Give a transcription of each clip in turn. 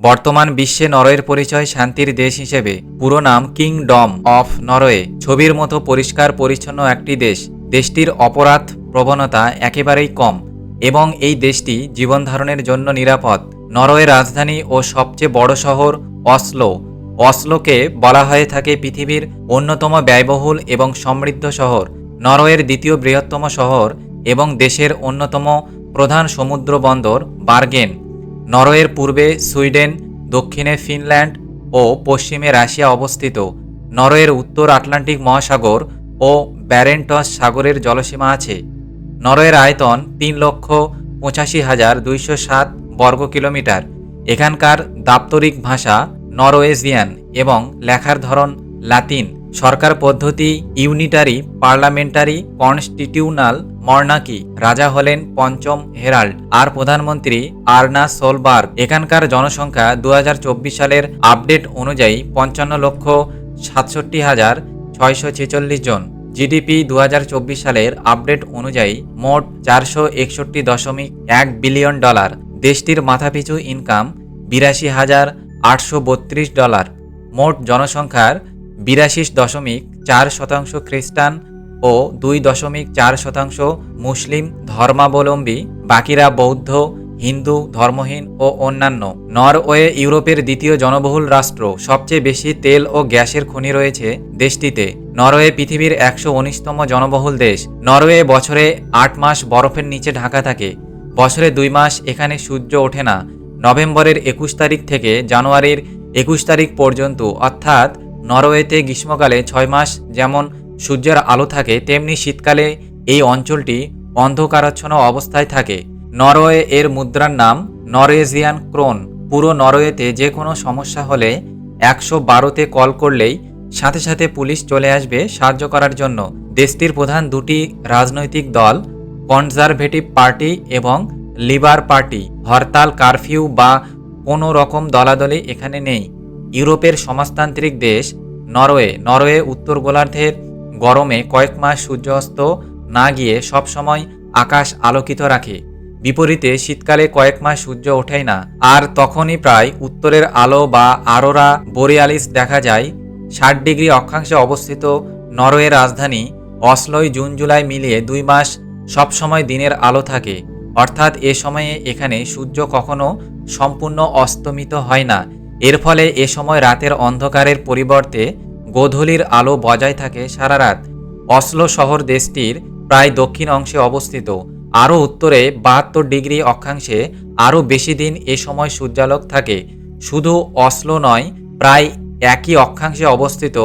বর্তমান বিশ্বে নরওয়ের পরিচয় শান্তির দেশ হিসেবে। পুরো নাম কিংডম অফ নরওয়ে। ছবির মতো পরিষ্কার, পরিচ্ছন্ন একটি দেশ। দেশটির অপরাধ, প্রবণতা একেবারেই কম এবং এই দেশটি জীবনধারণের জন্য নিরাপদ। নরওয়ের রাজধানী ও সবচেয়ে বড় শহর অসলো। অসলোকে বলা হয়ে থাকে পৃথিবীর অন্যতম ব্যয়বহুল এবং সমৃদ্ধ শহর। নরওয়ের দ্বিতীয় বৃহত্তম শহর এবং দেশের অন্যতম প্রধান সমুদ্র বন্দর বার্গেন। নরওয়ের পূর্বে সুইডেন, দক্ষিণে ফিনল্যান্ড ও পশ্চিমে রাশিয়া অবস্থিত। নরওয়ের উত্তর আটলান্টিক মহাসাগর ও ব্যারেন্টস সাগরের জলসীমা আছে। নরওয়ের আয়তন তিন লক্ষ পঁচাশি হাজার দুইশো সাত বর্গ কিলোমিটার। এখানকার দাপ্তরিক ভাষা নরওয়েজিয়ান এবং লেখার ধরন লাতিন। সরকার পদ্ধতি ইউনিটারি পার্লামেন্টারি কনস্টিটিউনাল মর্নাকি রাজা হলেন পঞ্চম হেরাল্ড। আর প্রধানমন্ত্রী আর্না সোলবার্গ। এখানকার জনসংখ্যা দু হাজার চব্বিশ সালের আপডেট অনুযায়ী পঞ্চান্ন লক্ষ সাতষট্টি হাজার ছয়শো ছেচল্লিশ জন। জিডিপি দু হাজার চব্বিশ সালের আপডেট অনুযায়ী মোট চারশো একষট্টি দশমিক এক বিলিয়ন ডলার। দেশটির মাথাপিছু ইনকাম বিরাশি হাজার আটশো বত্রিশ ডলার। মোট জনসংখ্যার বিরাশি দশমিক চার শতাংশ খ্রিস্টান ও দুই দশমিক চার শতাংশ মুসলিম ধর্মাবলম্বী, বাকিরা বৌদ্ধ, হিন্দু, ধর্মহীন ও অন্যান্য। নরওয়ে ইউরোপের দ্বিতীয় জনবহুল রাষ্ট্র, সবচেয়ে বেশি তেল ও গ্যাসের খনি রয়েছে দেশটিতে। নরওয়ে পৃথিবীর একশো উনিশতম জনবহুল দেশ। নরওয়ে বছরে আট মাস বরফের নিচে ঢাকা থাকে। বছরে দুই মাস এখানে সূর্য ওঠে না। নভেম্বরের একুশ তারিখ থেকে জানুয়ারির একুশ তারিখ পর্যন্ত, অর্থাৎ নরওয়েতে গ্রীষ্মকালে ছয় মাস যেমন সূর্যের আলো থাকে তেমনি শীতকালে এই অঞ্চলটি অন্ধকারাচ্ছন্ন অবস্থায় থাকে। নরওয়ে এর মুদ্রার নাম নরওয়েজিয়ান ক্রোন। পুরো নরওয়েতে যে কোনো সমস্যা হলে একশো বারোতে কল করলেই সাথে সাথে পুলিশ চলে আসবে সাহায্য করার জন্য। দেশটির প্রধান দুটি রাজনৈতিক দল, কনজারভেটিভ পার্টি এবং লিবার পার্টি। হরতাল, কারফিউ বা কোনো রকম দলাদলি এখানে নেই। ইউরোপের সমাজতান্ত্রিক দেশ নরওয়ে। নরওয়ে উত্তর গোলার্ধের গরমে কয়েক মাস সূর্যাস্ত না গিয়ে সবসময় আকাশ আলোকিত রাখে। বিপরীতে শীতকালে কয়েক মাস সূর্য ওঠেই না। আর তখনই প্রায় উত্তরের আলো বা আরোরা বোরিয়ালিস দেখা যায়। ষাট ডিগ্রি অক্ষাংশে অবস্থিত নরওয়ের রাজধানী অসলোয় জুন জুলাই মিলিয়ে দুই মাস সবসময় দিনের আলো থাকে। অর্থাৎ এ সময়ে এখানে সূর্য কখনো সম্পূর্ণ অস্তমিত হয় না। এর ফলে এ সময় রাতের অন্ধকারের পরিবর্তে গোধূলির আলো বজায় থাকে সারা রাত। অসলো শহর দেশটির প্রায় দক্ষিণ অংশে অবস্থিত। আরও উত্তরে বাহাত্তর ডিগ্রি অক্ষাংশে আরও বেশি দিন এ সময় সূর্যালোক থাকে। শুধু অসলো নয়, প্রায় একই অক্ষাংশে অবস্থিত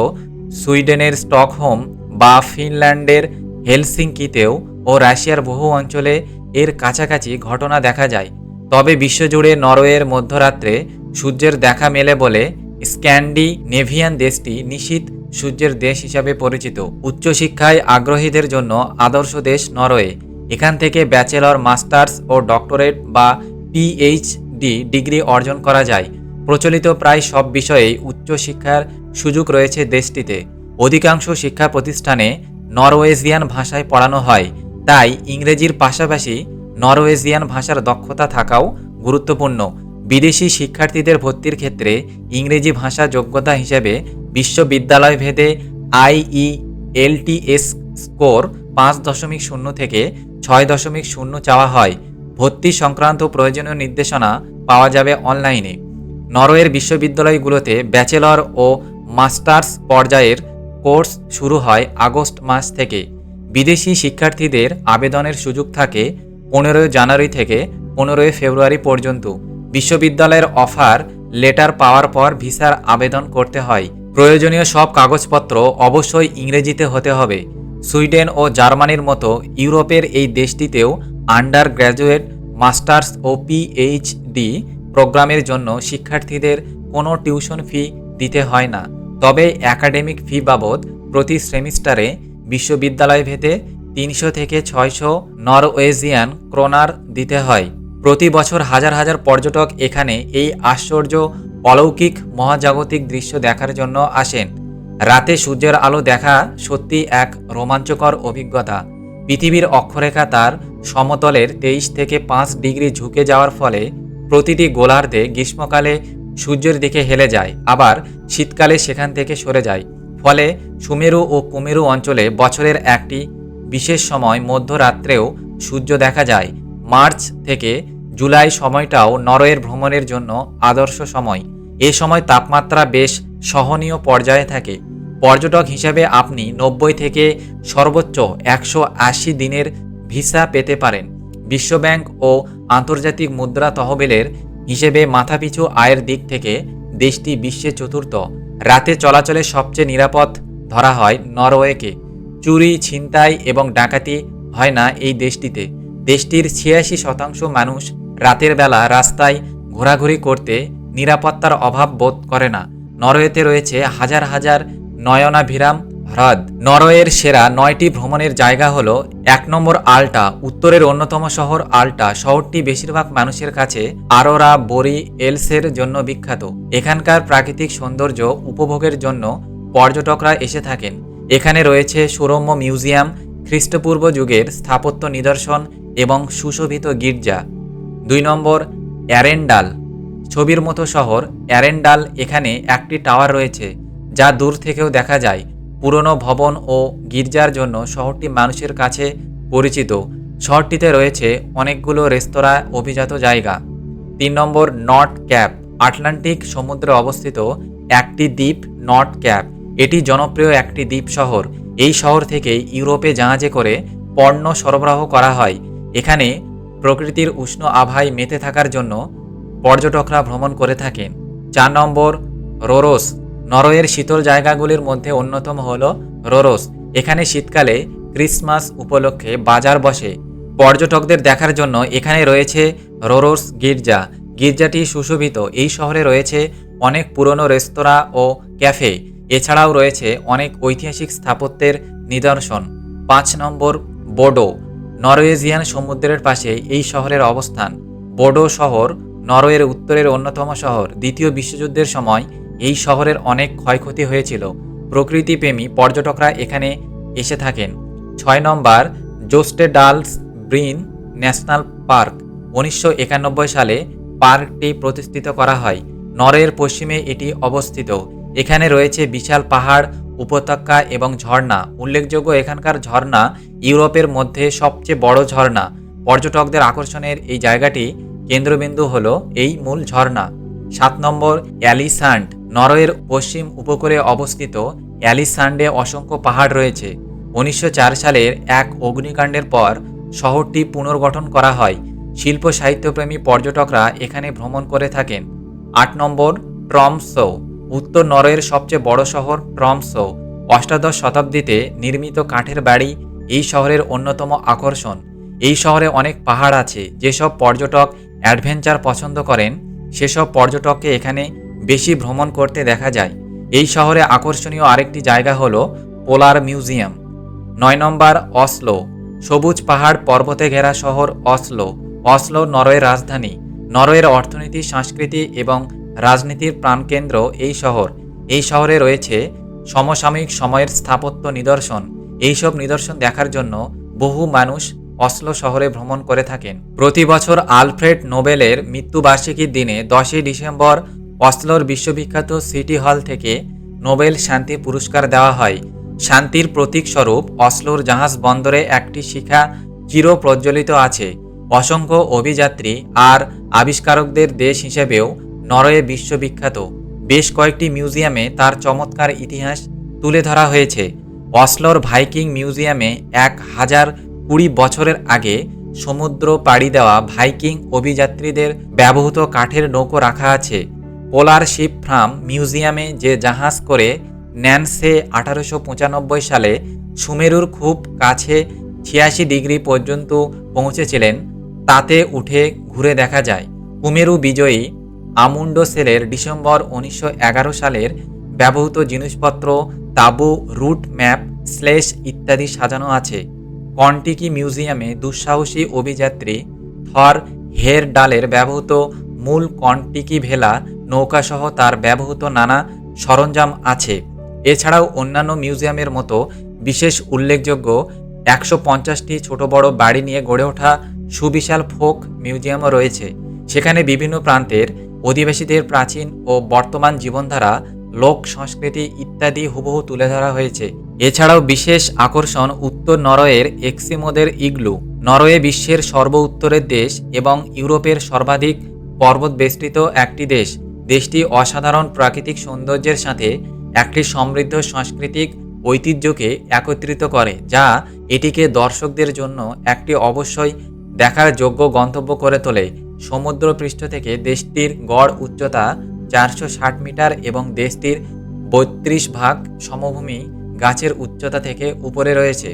সুইডেনের স্টকহোম বা ফিনল্যান্ডের হেলসিঙ্কিতেও ও রাশিয়ার বহু অঞ্চলে এর কাছাকাছি ঘটনা দেখা যায়। তবে বিশ্বজুড়ে নরওয়ের মধ্যরাত্রে সূর্যের দেখা মেলে বলে স্ক্যান্ডিনেভিয়ান দেশটি নিশীত সূর্যের দেশ হিসাবে পরিচিত। উচ্চশিক্ষায় আগ্রহীদের জন্য আদর্শ দেশ নরওয়ে। এখান থেকে ব্যাচেলর, মাস্টার্স ও ডক্টরেট বা পিএইচডি ডিগ্রি অর্জন করা যায়। প্রচলিত প্রায় সব বিষয়েই উচ্চশিক্ষার সুযোগ রয়েছে দেশটিতে। অধিকাংশ শিক্ষা প্রতিষ্ঠানে নরওয়েজিয়ান ভাষায় পড়ানো হয়। তাই ইংরেজির পাশাপাশি নরওয়েজিয়ান ভাষার দক্ষতা থাকাও গুরুত্বপূর্ণ। বিদেশি শিক্ষার্থীদের ভর্তির ক্ষেত্রে ইংরেজি ভাষা যোগ্যতা হিসেবে বিশ্ববিদ্যালয় ভেদে আইই এলটিএস স্কোর পাঁচ দশমিক শূন্য থেকে ছয় দশমিক শূন্য চাওয়া হয়। ভর্তি সংক্রান্ত প্রয়োজনীয় নির্দেশনা পাওয়া যাবে অনলাইনে। নরওয়ের বিশ্ববিদ্যালয়গুলোতে ব্যাচেলর ও মাস্টার্স পর্যায়ের কোর্স শুরু হয় আগস্ট মাস থেকে। বিদেশি শিক্ষার্থীদের আবেদনের সুযোগ থাকে পনেরোই জানুয়ারি থেকে পনেরোই ফেব্রুয়ারি পর্যন্ত। বিশ্ববিদ্যালয়ের অফার, লেটার পাওয়ার পর ভিসার আবেদন করতে হয়। প্রয়োজনীয় সব কাগজপত্র অবশ্যই ইংরেজিতে হতে হবে। সুইডেন ও জার্মানির মতো ইউরোপের এই দেশটিতেও আন্ডার গ্র্যাজুয়েট মাস্টার্স ও পিএইচডি প্রোগ্রামের জন্য শিক্ষার্থীদের কোনো টিউশন ফি দিতে হয় না। তবে একাডেমিক ফি বাবদ প্রতি সেমিস্টারে বিশ্ববিদ্যালয় ভেদে তিনশো থেকে ছয়শো নরওয়েজিয়ান ক্রোনার দিতে হয়। প্রতি বছর হাজার হাজার পর্যটক এখানে এই আশ্চর্য অলৌকিক মহাজাগতিক দৃশ্য দেখার জন্য আসেন। রাতে সূর্যের আলো দেখা সত্যি এক রোমাঞ্চকর অভিজ্ঞতা। পৃথিবীর অক্ষরেখা তার সমতলের তেইশ থেকে পাঁচ ডিগ্রি ঝুঁকে যাওয়ার ফলে প্রতিটি গোলার্ধে গ্রীষ্মকালে সূর্যের দিকে হেলে যায়, আবার শীতকালে সেখান থেকে সরে যায়। ফলে সুমেরু ও কুমেরু অঞ্চলে বছরের একটি বিশেষ সময় মধ্যরাত্রেও সূর্য দেখা যায়। মার্চ থেকে জুলাই সময়টাও নরওয়ের ভ্রমণের জন্য আদর্শ সময়। এ সময় তাপমাত্রা বেশ সহনীয় পর্যায়ে থাকে। পর্যটক হিসাবে আপনি নব্বই থেকে সর্বোচ্চ একশো আশি দিনের ভিসা পেতে পারেন। বিশ্বব্যাংক ও আন্তর্জাতিক মুদ্রা তহবিলের হিসেবে মাথাপিছু আয়ের দিক থেকে দেশটি বিশ্বে চতুর্থ। রাতে চলাচলে সবচেয়ে নিরাপদ ধরা হয় নরওয়েকে। চুরি, ছিনতাই এবং ডাকাতি হয় না এই দেশটিতে। দেশটির ছিয়াশি শতাংশ মানুষ রাতের বেলা রাস্তায় ঘোরাঘুরি করতে নিরাপত্তার অভাব বোধ করে না। নরওয়েতে রয়েছে হাজার হাজার নয়নাভিরাম হ্রদ। নরওয়ের সেরা নয়টি ভ্রমণের জায়গা হল এক নম্বর আল্টা, উত্তরের অন্যতম শহর আল্টা। শহরটি বেশিরভাগ মানুষের কাছে আরোরা, বরি, এলসের জন্য বিখ্যাত। এখানকার প্রাকৃতিক সৌন্দর্য উপভোগের জন্য পর্যটকরা এসে থাকেন। এখানে রয়েছে সুরম্য মিউজিয়াম, খ্রিস্টপূর্ব যুগের স্থাপত্য নিদর্শন এবং সুশোভিত গির্জা। দুই নম্বর, অ্যারেন্ডাল। ছবির মতো শহর, অ্যারেন্ডাল এখানে একটি টাওয়ার রয়েছে, যা দূর থেকেও দেখা যায়। পুরনো ভবন ও গির্জার জন্য শহরটি মানুষের কাছে পরিচিত। শহরটিতে রয়েছে অনেকগুলো রেস্তোরাঁ, অভিজাত জায়গা। তিন নম্বর নট ক্যাপ। আটলান্টিক সমুদ্রে অবস্থিত একটি দ্বীপ নট ক্যাপ। এটি জনপ্রিয় একটি দ্বীপ শহর। এই শহর থেকে ইউরোপে জাহাজে করে পণ্য সরবরাহ করা হয়। এখানে প্রকৃতির উষ্ণ আভায় মেতে থাকার জন্য পর্যটকরা ভ্রমণ করে থাকেন। চার নম্বর, রোরোস। নরওয়ের শীতল জায়গাগুলির মধ্যে অন্যতম হল রোরোস। এখানে শীতকালে ক্রিসমাস উপলক্ষে বাজার বসে। পর্যটকদের দেখার জন্য এখানে রয়েছে রোরোস গির্জা। গির্জাটি সুশোভিত। এই শহরে রয়েছে অনেক পুরনো রেস্তোরাঁ ও ক্যাফে। এছাড়াও রয়েছে অনেক ঐতিহাসিক স্থাপত্যের নিদর্শন। পাঁচ নম্বর, বোডো। নরওয়েজিয়ান সমুদ্রের পাশে এই শহরের অবস্থান। বোডো শহর নরওয়ের উত্তরের অন্যতম শহর। দ্বিতীয় বিশ্বযুদ্ধের সময় এই শহরের অনেক ক্ষয়ক্ষতি হয়েছিল। প্রকৃতিপ্রেমী পর্যটকরা এখানে এসে থাকেন। ছয় নম্বর, জোস্টেডালস ব্রিন ন্যাশনাল পার্ক। উনিশশো একানব্বই সালে পার্কটি প্রতিষ্ঠিত করা হয়। নরওয়ের পশ্চিমে এটি অবস্থিত। এখানে রয়েছে বিশাল পাহাড়, উপত্যকা এবং ঝর্ণা। উল্লেখযোগ্য এখানকার ঝর্ণা ইউরোপের মধ্যে সবচেয়ে বড় ঝর্ণা। পর্যটকদের আকর্ষণের এই জায়গাটি কেন্দ্রবিন্দু হল এই মূল ঝর্ণা। সাত নম্বর অ্যালিসান্ড, নরওয়ের পশ্চিম উপকূলে অবস্থিত অ্যালিসান্ডে অসংখ্য পাহাড় রয়েছে। উনিশশো চার সালের এক অগ্নিকাণ্ডের পর শহরটি পুনর্গঠন করা হয়। শিল্প সাহিত্যপ্রেমী পর্যটকরা এখানে ভ্রমণ করে থাকেন। আট নম্বর ট্রমসো, উত্তর নরওয়ের সবচেয়ে বড় শহর ট্রমসো। অষ্টাদশ শতাব্দীতে নির্মিত কাঠের বাড়ি এই শহরের অন্যতম আকর্ষণ। এই শহরে অনেক পাহাড় আছে, যেসব পর্যটক অ্যাডভেঞ্চার পছন্দ করেন, সেসব পর্যটককে এখানে বেশি ভ্রমণ করতে দেখা যায়। এই শহরে আকর্ষণীয় আরেকটি জায়গা হলো পোলার মিউজিয়াম। নয় নম্বর, অসলো। সবুজ পাহাড় পর্বতে ঘেরা শহর অসলো। অসলো নরওয়ের রাজধানী। নরওয়ের অর্থনীতি, সংস্কৃতি এবং রাজনীতির প্রাণকেন্দ্র এই শহর। এই শহরে রয়েছে সমসাময়িক সময়ের স্থাপত্য নিদর্শন। এইসব নিদর্শন দেখার জন্য বহু মানুষ অসলো শহরে ভ্রমণ করে থাকেন। প্রতি বছর আলফ্রেড নোবেলের মৃত্যুবার্ষিকীর দিনে দশই ডিসেম্বর অসলোর বিশ্ববিখ্যাত সিটি হল থেকে নোবেল শান্তি পুরস্কার দেওয়া হয়। শান্তির প্রতীক স্বরূপ অসলোর জাহাজ বন্দরে একটি শিখা চির প্রজ্বলিত আছে। অসংখ্য অভিযাত্রী আর আবিষ্কারকদের দেশ হিসেবেও নরওয়ে বিশ্ববিখ্যাত। বেশ কয়েকটি মিউজিয়ামে তার চমৎকার ইতিহাস তুলে ধরা হয়েছে। অসলোর ভাইকিং মিউজিয়ামে এক হাজার কুড়ি বছরের আগে সমুদ্র পাড়ি দেওয়া ভাইকিং অভিযাত্রীদের ব্যবহৃত কাঠের নৌকো রাখা আছে। পোলার শিপ ফ্রাম মিউজিয়ামে যে জাহাজ করে ন্যানসে আঠারোশো পঁচানব্বই সালে সুমেরুর খুব কাছে ছিয়াশি ডিগ্রি পর্যন্ত পৌঁছেছিলেন, তাতে উঠে ঘুরে দেখা যায়। কুমেরু বিজয়ী আমুন্ডো সেলের ডিসেম্বর উনিশশো এগারো সালের ব্যবহৃত জিনিসপত্র তাবু, রুট ম্যাপ, স্লেশ ইত্যাদি সাজানো আছে। কন্টিকি মিউজিয়ামে দুঃসাহসী অভিযাত্রী থর হের ডালের ব্যবহৃত মূল কন্টিকি ভেলা নৌকাসহ তার ব্যবহৃত নানা সরঞ্জাম আছে। এছাড়াও অন্যান্য মিউজিয়ামের মতো বিশেষ উল্লেখযোগ্য একশো পঞ্চাশটি ছোট বড় বাড়ি নিয়ে গড়ে ওঠা সুবিশাল ফোক মিউজিয়ামও রয়েছে। সেখানে বিভিন্ন প্রান্তের অধিবাসীদের প্রাচীন ও বর্তমান জীবনধারা লোক, সংস্কৃতি ইত্যাদি হুবহু তুলে ধরা হয়েছে। এছাড়াও বিশেষ আকর্ষণ উত্তর নরওয়ের এক্সিমোদের ইগলু। নরওয়ে বিশ্বের সর্ব উত্তরের দেশ এবং ইউরোপের সর্বাধিক পর্বত বেষ্টিত একটি দেশ। দেশটি অসাধারণ প্রাকৃতিক সৌন্দর্যের সাথে একটি সমৃদ্ধ সাংস্কৃতিক ঐতিহ্যকে একত্রিত করে, যা এটিকে দর্শকদের জন্য একটি অবশ্যই দেখার যোগ্য গন্তব্য করে তোলে। সমুদ্রপৃষ্ঠ থেকে দেশটির গড় উচ্চতা চারশো ষাট মিটার এবং দেশটির বত্রিশ ভাগ সমভূমি গাছের উচ্চতা থেকে উপরে রয়েছে।